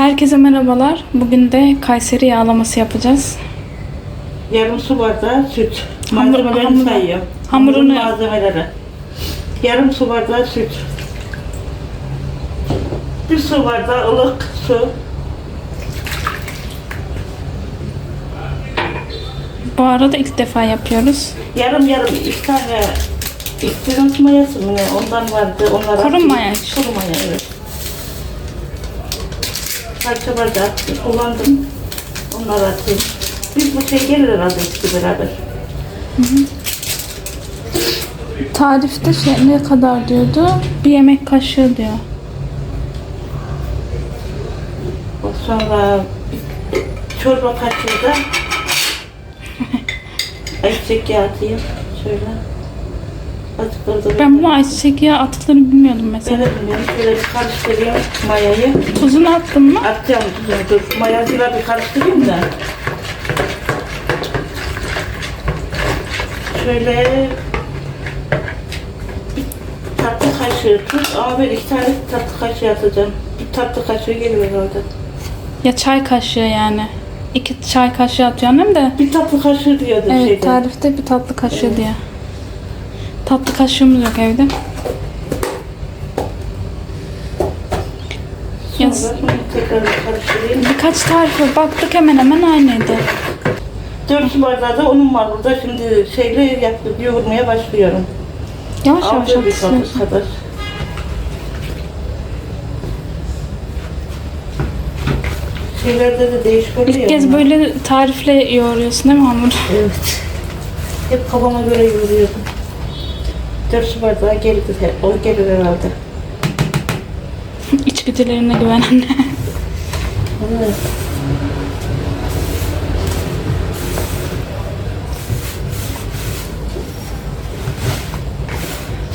Herkese merhabalar. Bugün de Kayseri yağlaması yapacağız. Yarım su bardağı süt. Hamur- Malzemelerini hamur- sayıyor. hamurunu- Hamurun malzemeleri. Yarım su bardağı süt. Bir su bardağı ılık su. Bu arada ilk defa yapıyoruz. Yarım yarım iki tane İstinat mayası mı ne? Ondan vardı. Onlar Kuru maya. Kuru maya evet. Parça bardak kullandım. Onları atayım. Biz bu şey gelir herhalde ikisi beraber. Tarifte şey ne kadar diyordu? Bir yemek kaşığı diyor. Sonra bir çorba kaşığı da ayçiçek yağı atayım. Şöyle. Da Ben bunu ayçiçek yağı atıldığını bilmiyordum Ben mesela. de bilmiyorum. Şöyle bir karıştırayım mayayı. Tuzunu attın mı? Atacağım tuzunu. Dur. Mayasıyla bir karıştırayım da. Şöyle bir tatlı kaşığı tuz ama ben iki tane tatlı kaşığı atacağım. Bir tatlı kaşığı geliyor orada. Ya çay kaşığı yani. İki çay kaşığı atıyor annem de. Bir tatlı kaşığı diyordu Evet şeyde. tarifte bir tatlı kaşığı diyor. Tatlı kaşığımız yok evde. Yaz. Birkaç tarife baktık hemen hemen aynıydı. Dört su bardağı da unum var burada. Şimdi şeyle yaptık, yoğurmaya başlıyorum. Yavaş yavaş Altı bir atıyorsun. kapı kadar. Şeylerde de değişik oluyor. İlk kez böyle tarifle yoğuruyorsun değil mi hamuru? Evet. Hep kafama göre yoğuruyordum. Dört su bardağı gelir, o gelir herhalde. İçgüdülerine güven anne. Evet.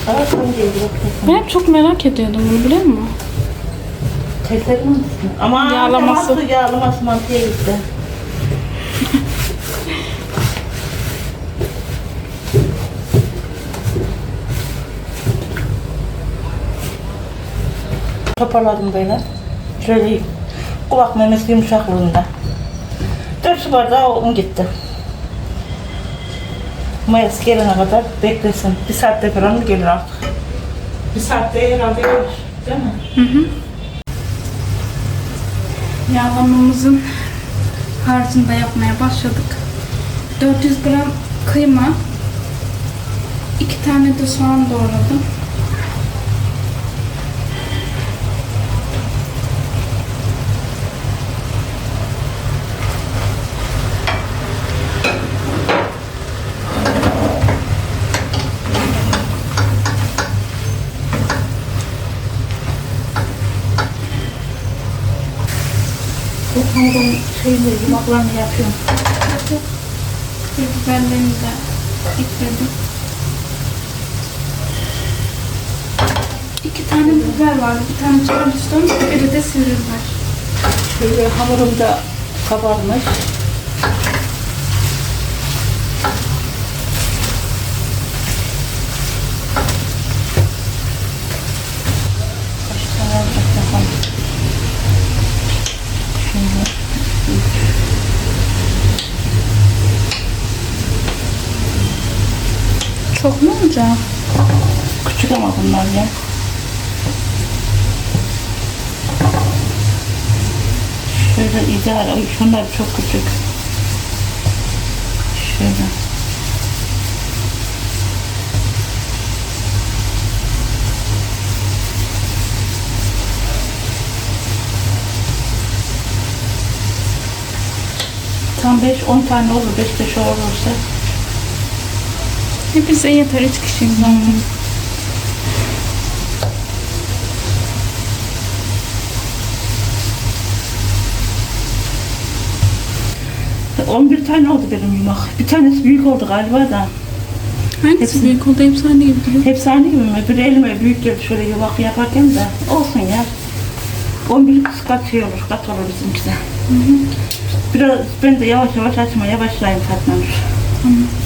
Aa, tam bak. Ben çok merak ediyordum bunu biliyor musun? Tezlerim misin? Ama Yağlaması. yağlaması. Yağlaması mantıya gitti. Toparladım böyle. Şöyle kulak memesi yumuşaklığında. Dört su bardağı un gitti. Mayası gelene kadar beklesin. Bir saatte falan gelir artık. Bir saatte herhalde gelir. Değil mi? Yağlamamızın harcını da yapmaya başladık. 400 gram kıyma, iki tane de soğan doğradım. Hamurun şeyini, yumaklarını yapıyorum. Biberlerini de ekledim. İki tane biber vardı. Bir tane Charleston, biri de sivri. Şöyle hamurum da kabarmış. Kaç tane olacak bakalım. Şöyle. Çok mu olacak? Küçük ama bunlar ya. Şöyle idare. Ay, Şunlar çok küçük. Şöyle. Tam 5-10 tane olur. 5-5 olursa. E bize yeter üç kişiyiz zaten. 11 tane oldu benim yumak. Bir tanesi büyük oldu galiba da. Hangisi Hepsi- büyük oldu? Hepsi aynı gibi duruyor. Hepsi aynı gibi mi? Bir elime büyük geldi şöyle yumak yaparken de. Olsun ya. 11 kat şey olur, kat olur bizimki de. Biraz ben de yavaş yavaş açmaya başlayayım Fatma Nur.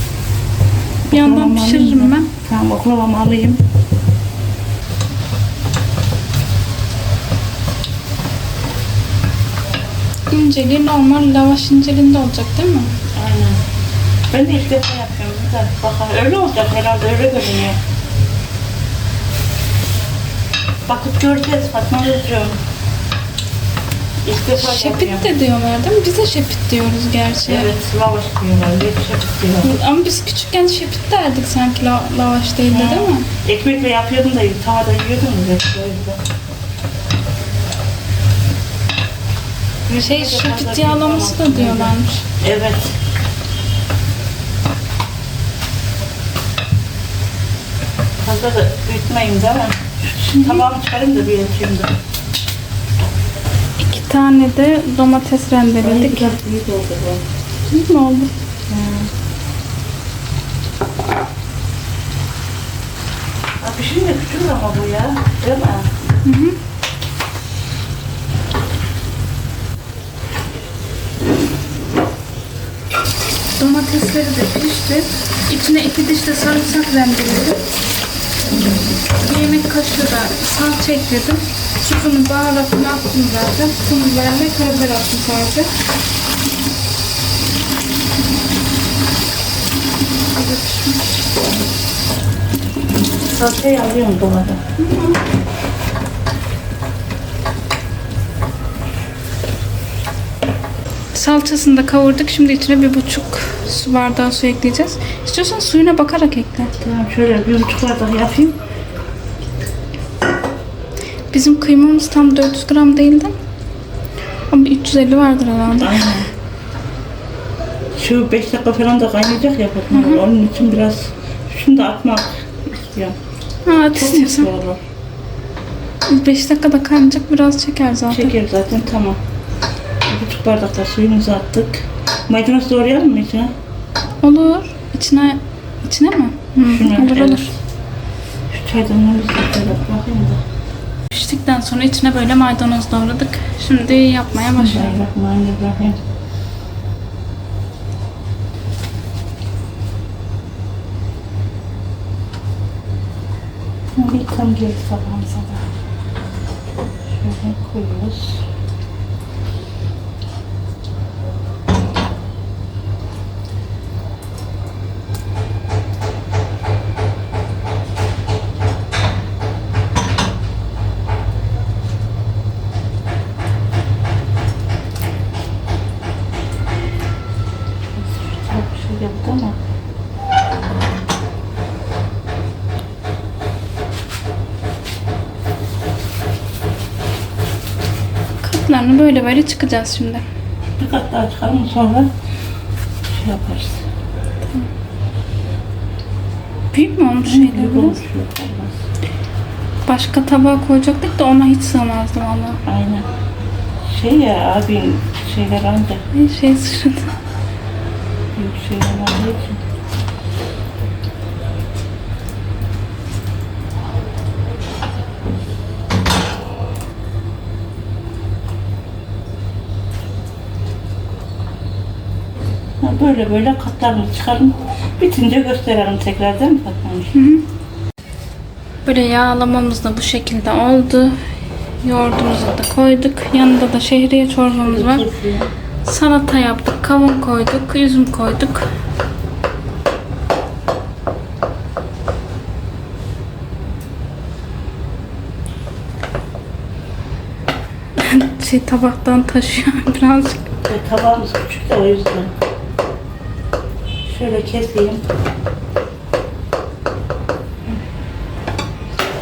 Bir yandan Oklavamı pişiririm ben. Tamam oklavamı alayım. İnceliği normal lavaş inceliğinde olacak değil mi? Aynen. Ben de ilk defa yapıyorum. Güzel. Bakalım öyle olacak herhalde öyle görünüyor. Bakıp göreceğiz Fatma Özcüğüm. İlk defa Şepit de diyorlar değil mi? Biz de şepit diyoruz gerçi. Evet, lavaş diyorlar. Bir şepit diyorlar. Ama biz küçükken şepit derdik sanki la, lavaş değildi değil mi? Ekmekle yapıyordum da tavada yiyordum. O yüzden. Şey şepit yağlaması da diyorlarmış. Evet. Fazla da büyütmeyin değil mi? Şimdi tabağımı çıkarayım da bir de. Tane de domates rendeledik. Biraz büyük oldu bu. İyi mi oldu? Şimdi küçük ama bu ya. Değil mi? Domatesleri de pişti. İçine iki diş de sarımsak rendeledim. Bir yemek kaşığı da salça ekledim. Tuzunu, baharatını attım zaten. Biber ve karabiber attım sadece. Salçayı alıyorum dolaba. Salçasını da kavurduk. Şimdi içine bir buçuk su bardağı su ekleyeceğiz. İstiyorsan suyuna bakarak ekle. Tamam şöyle bir buçuk bardak yapayım. Bizim kıymamız tam 400 gram değildi. Ama bir 350 vardır herhalde. Aynen. Şu 5 dakika falan da kaynayacak ya Fatma. Onun için biraz şunu da atmak istiyorum. Ha, at Çok istiyorsan. mutlu olur. 5 dakikada kaynayacak biraz çeker zaten. Şeker zaten tamam. Bir buçuk bardak da suyumuzu attık. Maydanoz doğrayalım mı içine? Olur. İçine içine mi? Hı, olur evet. olur. Şu çaydanlığımızı da şöyle bakayım da. Piştikten sonra içine böyle maydanoz doğradık. Şimdi yapmaya başlayalım. Bismillahirrahmanirrahim. Bir tam geldi tabağımıza da. Şöyle koyuyoruz. Çok şey yaptı ama. Katlarını böyle böyle çıkacağız şimdi. Bir kat daha çıkalım sonra şey yaparız. Büyük mü olmuş şeyler biraz? olmuş. Başka tabağa koyacaktık da ona hiç sığmazdı valla. Aynen. Şey ya abin şeyler ancak Ay, Şey sıçradı. büyük şeyler aldığı Böyle böyle katlarını çıkarın. Bitince gösterelim tekrar değil mi Fatma Hanım? Böyle yağlamamız da bu şekilde oldu. Yoğurdumuzu da koyduk. Yanında da şehriye çorbamız var. Salata yaptık, kavun koyduk, üzüm koyduk. şey tabaktan taşıyor birazcık. E, tabağımız küçük de o yüzden. Şöyle keseyim.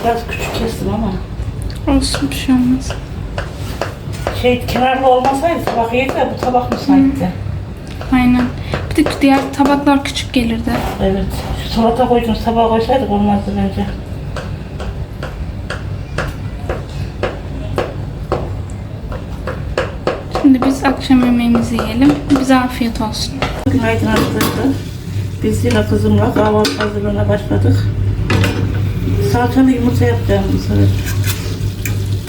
Biraz küçük kestim ama. Olsun bir şey olmaz. Şey kenarlı olmasaydı tabak yedi de bu tabak müsaitti. Aynen. Bir de diğer tabaklar küçük gelirdi. Evet. Şu salata koyduğumuz tabağa koysaydık olmazdı bence. Şimdi biz akşam yemeğimizi yiyelim. Bize afiyet olsun. Arkadaşlar. Biz yine kızımla kahvaltı hazırlığına başladık. Salçalı yumurta yapacağım bu sefer.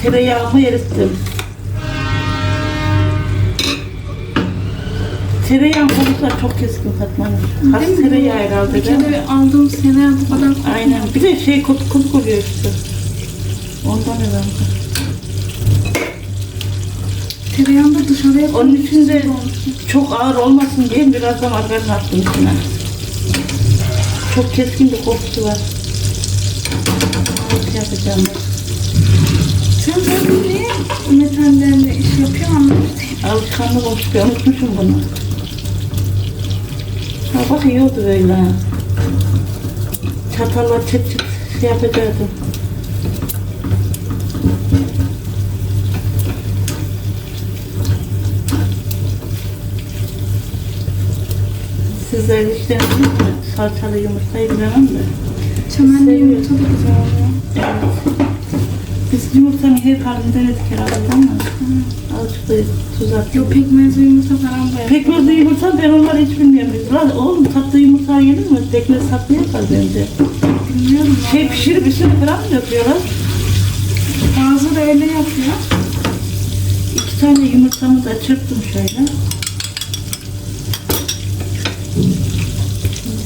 Tereyağımı erittim. Tereyağın konusu da çok keskin Fatma Hanım. Has tereyağı herhalde Bir değil mi? kere aldığım sene bu kadar Aynen. Bir de şey kotuk kotuk oluyor işte. Ondan herhalde. Tereyağını da dışarıya Onun için de çok ağır olmasın diye biraz da margarin attım içine. Çok keskin bir kokusu var. Kahvaltı yapacağım. Sen böyle niye metallerle iş yapıyor anlamadım. Alışkanlık olmuş bir unutmuşum bunu. Ha bak iyi oldu böyle. Çatalla çıt çıt şey yapacaktım. Sizler hiç denediniz mi? Salçalı yumurtayı bilemem de. Çamenli yumurta da güzel oluyor. Evet. Biz yumurtanın her halini denedik herhalde ama azıcık da tuz attık. Yo pekmezli yumurta falan da. Pekmezli yumurta ben onları hiç bilmiyorum. Biz, Lan oğlum tatlı yumurta yenir mi? Pekmez tatlı yapar bence. Bilmiyorum. Şey pişirip üstüne falan mı yapıyorlar? Bazıları öyle yapıyor. İki tane yumurtamı da çırptım şöyle.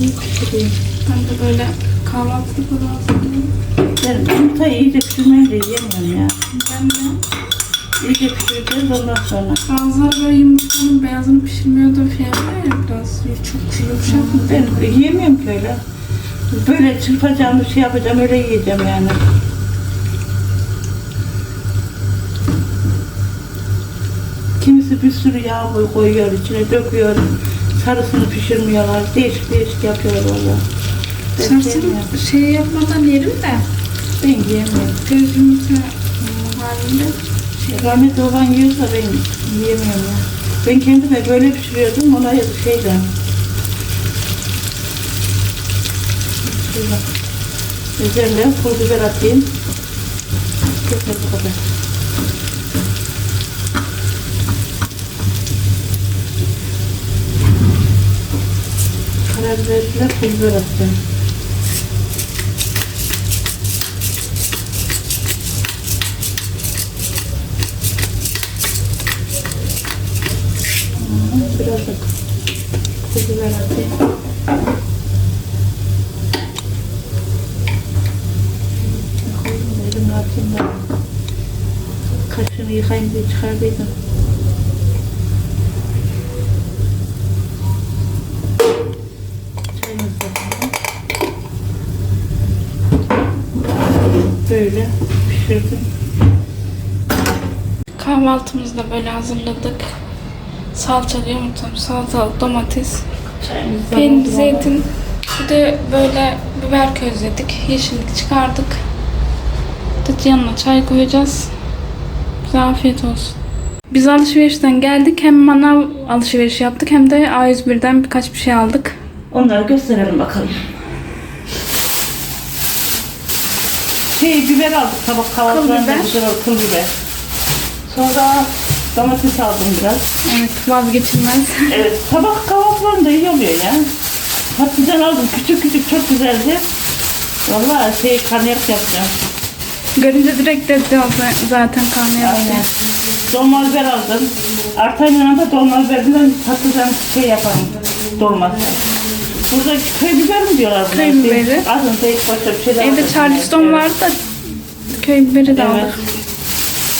Ben de böyle kahvaltılık hazırlıyorum. Ben iyice pişirmeyi de ya. Ben de İyice pişireceğiz ondan sonra. bazıları böyle beyazını pişirmiyor da şey yapıyor çok yumuşak? Ben yiyemiyorum ki öyle. Böyle çırpacağım, bir şey yapacağım, öyle yiyeceğim yani. Kimisi bir sürü yağ koy- koyuyor içine, döküyor. Sarısını pişirmiyorlar. Değişik değişik yapıyorlar valla. Sevmiyorum. şey yapmadan yerim de Ben yiyemiyorum. göz yumurta ıı, halinde Rahmetli olan yiyorsa ben yiyemiyorum ya. Ben kendime böyle pişiriyordum, ona şeyden. Üzerine pul biber atayım. Yeter bu kadar. Karabiberle pul biber atacağım. Biraz da pul biber atayım. Elimle atayım da kaşığını yıkayayım diye çıkardıydım. Çayımızı da Böyle pişirdim. Kahvaltımızı da böyle hazırladık. Salçalı yumurta, salatalık, domates, peynir, zeytin. Bir de böyle biber közledik. Yeşillik çıkardık. De yanına çay koyacağız. Bize afiyet olsun. Biz alışverişten geldik. Hem manav alışverişi yaptık hem de A101'den birkaç bir şey aldık. Onları gösterelim bakalım. Şey biber aldık tabak kahvaltılarında biber. güzel kıl biber. Sonra domates aldım biraz. Evet vazgeçilmez. Evet tabak kahvaltılarında iyi oluyor ya. Patlıcan aldım küçük küçük çok güzeldi. Vallahi şey karnıyarık yapacağım. Görünce direkt dedi o zaten karnıyarık. Aynen. Dolma biber aldım. Artan yanında dolma biberden patlıcan şey yaparım. Dolması. Burada köy biber mi diyorlar buna? Köy biberi. Adında ilk başta bir şeyler Evde. Charleston vardı da köy biberi de Evet. aldık.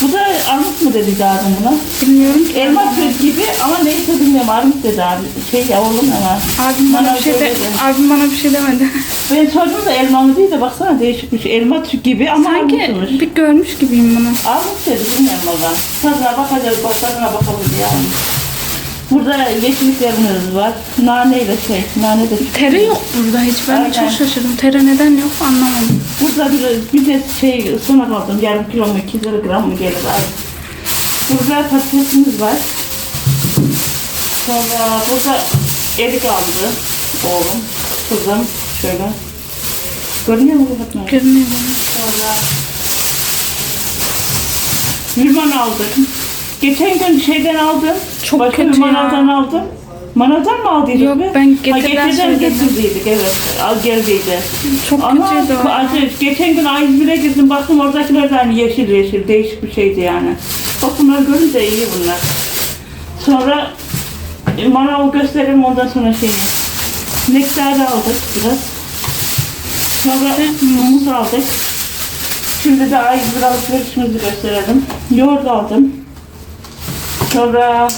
Bu da armut mu dedi abim buna? Bilmiyorum ki. Elma tüz gibi ama neyse bilmiyorum armut dedi abi. Şey ya oğlum ama. Abim bana Bana bir şey de, söyledi. abim bana bir şey demedi. Ben sordum da elma mı değil de baksana değişikmiş. Elma tüz gibi ama Sanki armutmuş. bir görmüş gibiyim bunu. Armut dedi bilmiyorum valla. Tadına bakacağız, başlarına bakalım yani. Burada yeşilliklerimiz var. Nane ile şey, nane de Tere yok burada hiç. Ben de Aynen. çok şaşırdım. Tere neden yok anlamadım. Burada bir, bir de şey sona aldım. Yarım kilo mu, 200 gram mı gelir abi. Burada patatesimiz var. Sonra burada erik aldı oğlum, kızım. Şöyle. Görünüyor mu bu Fatma? Görünüyor bana. Sonra limon aldım. Geçen gün şeyden aldım. Çok Başka kötü bir manavdan ya. aldım. Manavdan mı aldıydık Yok, be? ben Ha, getirden söyledim. getirdiydik evet. Al geldiydi. Çok Ama kötüydü o. acı. Geçen gün A101'e girdim baktım oradakiler de hani yeşil yeşil değişik bir şeydi yani. Bak bunları görünce iyi bunlar. Sonra e, manavı gösterelim ondan sonra şeyi. Nektarı aldık biraz. Sonra muz aldık. Şimdi de A101 alışverişimizi gösterelim. Yoğurt aldım. Sonra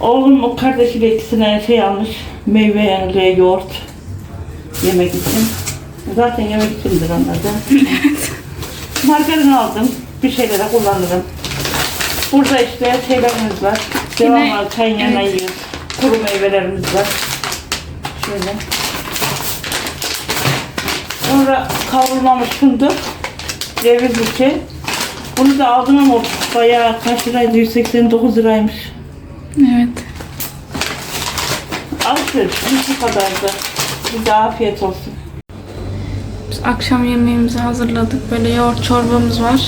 oğlum o kardeşiyle ikisine şey almış. Meyveli yoğurt yemek için. Zaten yemek içindir onlar da. Margarin aldım. Bir şeylere kullanırım. Burada işte şeylerimiz var. Devamlı çayın yanına evet. yiyoruz. Kuru meyvelerimiz var. Şöyle. Sonra kavrulmamış fındık. Ceviz içi. Bunu da aldım ama bayağı kaç liraydı? 189 liraymış. Evet. Alışveriş bu kadardı. Bize afiyet olsun. Biz akşam yemeğimizi hazırladık. Böyle yoğurt çorbamız var.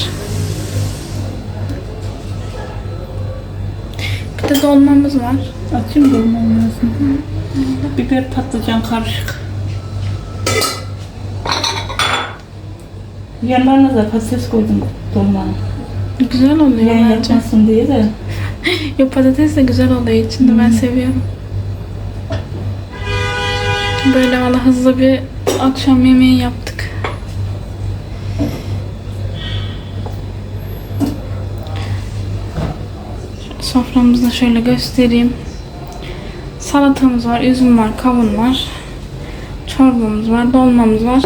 Bir de dolmamız var. Açayım dolmam lazım. Biber patlıcan karışık. Yanlarına da patates koydum dolmanın. Güzel oluyor Yan bence. yatmasın diye de. Yo patates de güzel oluyor içinde. Ben seviyorum. Böyle valla hızlı bir akşam yemeği yaptık. Soframızı da şöyle göstereyim. Salatamız var, üzüm var, kavun var. Çorbamız var, dolmamız var.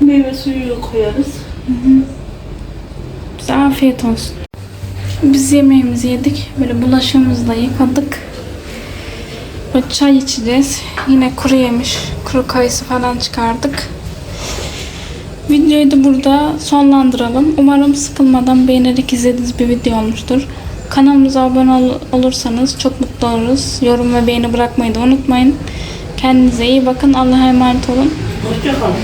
Meyve suyu koyarız. Bize afiyet olsun. Biz yemeğimizi yedik. Böyle bulaşığımızı da yıkadık. Böyle çay içeceğiz. Yine kuru yemiş, kuru kayısı falan çıkardık. Videoyu da burada sonlandıralım. Umarım sıkılmadan beğenerek izlediğiniz bir video olmuştur. Kanalımıza abone ol- olursanız çok mutlu oluruz. Yorum ve beğeni bırakmayı da unutmayın. Kendinize iyi bakın. Allah'a emanet olun. Hoşçakalın.